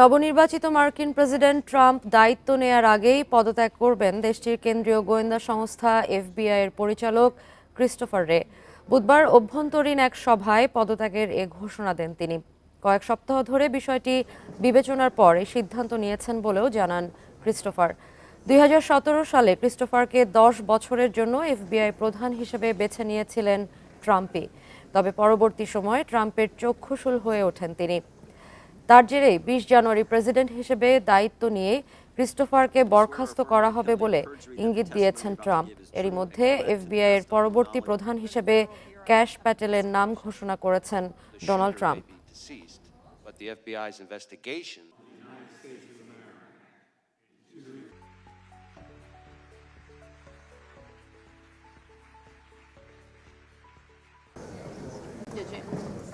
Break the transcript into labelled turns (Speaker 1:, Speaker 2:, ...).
Speaker 1: নবনির্বাচিত মার্কিন president Trump দায়িত্ব নেয়ার আগেই পদত্যাগ করবেন দেশটির কেন্দ্রীয় গোয়েন্দা সংস্থা এফবিআই এর পরিচালক ক্রিস্টোফার রে। বুধবার অভ্যন্তরীণ এক সভায় পদত্যাগের এ ঘোষণা দেন তিনি। কয়েক সপ্তাহ ধরে বিষয়টি বিবেচনার পর এই সিদ্ধান্ত নিয়েছেন বলেও জানান ক্রিস্টোফার। দুই হাজার সতেরো সালে ক্রিস্টোফারকে দশ বছরের জন্য এফবিআই প্রধান হিসেবে বেছে নিয়েছিলেন ট্রাম্পই। তবে পরবর্তী সময়ে ট্রাম্পের চক্ষুশূল হয়ে ওঠেন তিনি। তার জেরেই বিশ জানুয়ারি প্রেসিডেন্ট হিসেবে দায়িত্ব নিয়ে ক্রিস্টোফারকে বরখাস্ত করা হবে বলে ইঙ্গিত দিয়েছেন ট্রাম্প এরই মধ্যে এফবিআই এর পরবর্তী প্রধান হিসেবে ক্যাশ প্যাটেলের নাম ঘোষণা করেছেন ডোনাল্ড ট্রাম্প
Speaker 2: Did you?